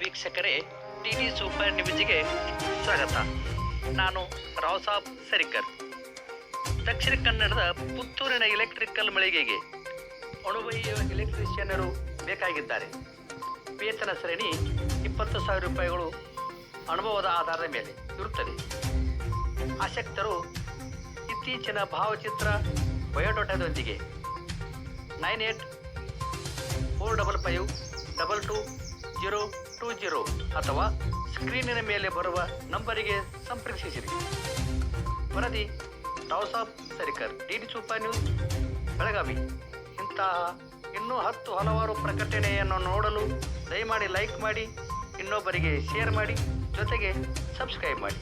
ವೀಕ್ಷಕರೇ T D super ನ್ಯೂಸ್ಗೆ ಸ್ವಾಗತ. ನಾನು ರಾವ್ ಸಾಬ್ ಸರಿಕರ್. ದಕ್ಷಿಣ ಕನ್ನಡದ ಪುತ್ತೂರಿನ ಎಲೆಕ್ಟ್ರಿಕಲ್ ಮಳಿಗೆಗೆ ಅಣುವೈ ಎಲೆಕ್ಟ್ರಿಷಿಯನ್ನರು ಬೇಕಾಗಿದ್ದಾರೆ. ವೇತನ ಶ್ರೇಣಿ ಇಪ್ಪತ್ತು ಸಾವಿರ ರೂಪಾಯಿಗಳು ಅನುಭವದ ಆಧಾರದ ಮೇಲೆ ಇರುತ್ತದೆ. ಆಸಕ್ತರು ಇತ್ತೀಚಿನ ಭಾವಚಿತ್ರ ಬಯೋಡಾಟಾದೊಂದಿಗೆ nine eight four double five double two zero two zero ಅಥವಾ ಸ್ಕ್ರೀನಿನ ಮೇಲೆ ಬರುವ ನಂಬರಿಗೆ ಸಂಪರ್ಕಿಸಿರಿ. ವರದಿ of Sarikar, D D super news, Belagavi. ಇಂತಹ ಇನ್ನೂ ಹತ್ತು ಹಲವಾರು ಪ್ರಕಟಣೆಯನ್ನು ನೋಡಲು ದಯಮಾಡಿ ಲೈಕ್ ಮಾಡಿ, ಇನ್ನೊಬ್ಬರಿಗೆ ಶೇರ್ ಮಾಡಿ, ಜೊತೆಗೆ ಸಬ್ಸ್ಕ್ರೈಬ್ ಮಾಡಿ.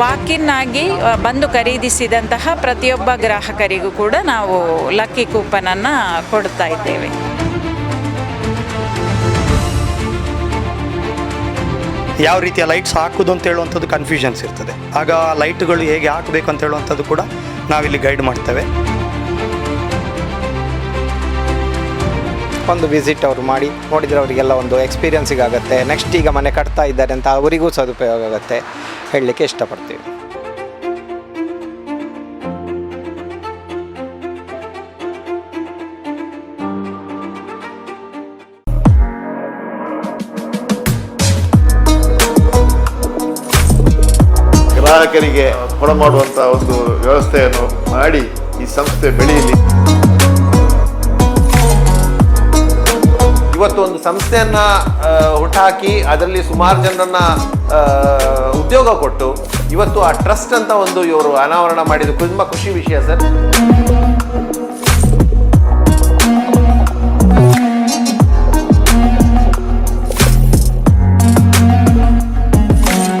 ವಾಕಿನ್ ಆಗಿ ಬಂದು ಖರೀದಿಸಿದಂತಹ ಪ್ರತಿಯೊಬ್ಬ ಗ್ರಾಹಕರಿಗೂ ಕೂಡ ನಾವು ಲಕ್ಕಿ ಕೂಪನನ್ನು ಕೊಡ್ತಾ ಇದ್ದೇವೆ. ಯಾವ ರೀತಿಯ ಲೈಟ್ಸ್ ಹಾಕುದು ಅಂತ ಹೇಳುವಂಥದ್ದು ಕನ್ಫ್ಯೂಷನ್ಸ್ ಇರ್ತದೆ. ಆಗ ಲೈಟ್ಗಳು ಹೇಗೆ ಹಾಕಬೇಕು ಅಂತ ಹೇಳುವಂಥದ್ದು ಕೂಡ ನಾವಿಲ್ಲಿ ಗೈಡ್ ಮಾಡ್ತೇವೆ. ಒಂದು ವಿಸಿಟ್ ಅವರು ಮಾಡಿ ನೋಡಿದರೆ ಅವರಿಗೆಲ್ಲ ಒಂದು ಎಕ್ಸ್ಪೀರಿಯನ್ಸಿಗೆ ಆಗುತ್ತೆ ನೆಕ್ಸ್ಟ್ ಈಗ ಮನೆ ಕಟ್ತಾ ಇದ್ದಾರೆ ಅಂತ ಅವರಿಗೂ ಸದುಪಯೋಗ ಆಗುತ್ತೆ. ಹೇಳಲಿಕ್ಕೆ ಇಷ್ಟಪಡ್ತೀವಿ. ಗ್ರಾಹಕರಿಗೆ ಕೊಡಮಾಡುವಂಥ ಒಂದು ವ್ಯವಸ್ಥೆಯನ್ನು ಮಾಡಿ ಈ ಸಂಸ್ಥೆ ಬೆಳೆಯಲಿ. ಇವತ್ತು ಒಂದು ಸಂಸ್ಥೆಯನ್ನ ಹುಟ್ಟಾಕಿ ಅದರಲ್ಲಿ ಸುಮಾರು ಜನರನ್ನ ಉದ್ಯೋಗ ಕೊಟ್ಟು ಇವತ್ತು ಆ ಟ್ರಸ್ಟ್ ಅಂತ ಒಂದು ಇವರು ಅನಾವರಣ ಮಾಡಿದ ತುಂಬಾ ಖುಷಿ ವಿಷಯ ಸರ್.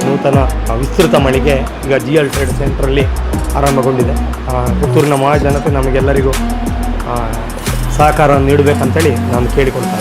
ನೂತನ ವಿಸ್ತೃತ ಮಳಿಗೆ ಈಗ ಜಿ ಎಲ್ ಟ್ರೇಡ್ ಸೆಂಟ್ರಲ್ಲಿ ಆರಂಭಗೊಂಡಿದೆ. ಪುತ್ತೂರಿನ ಮಹಾಜನತೆ ನಮಗೆಲ್ಲರಿಗೂ ಸಹಕಾರವನ್ನು ಸಹಕಾರ ನೀಡಬೇಕಂತೇಳಿ ನಾನು ಕೇಳಿಕೊಳ್ತಾ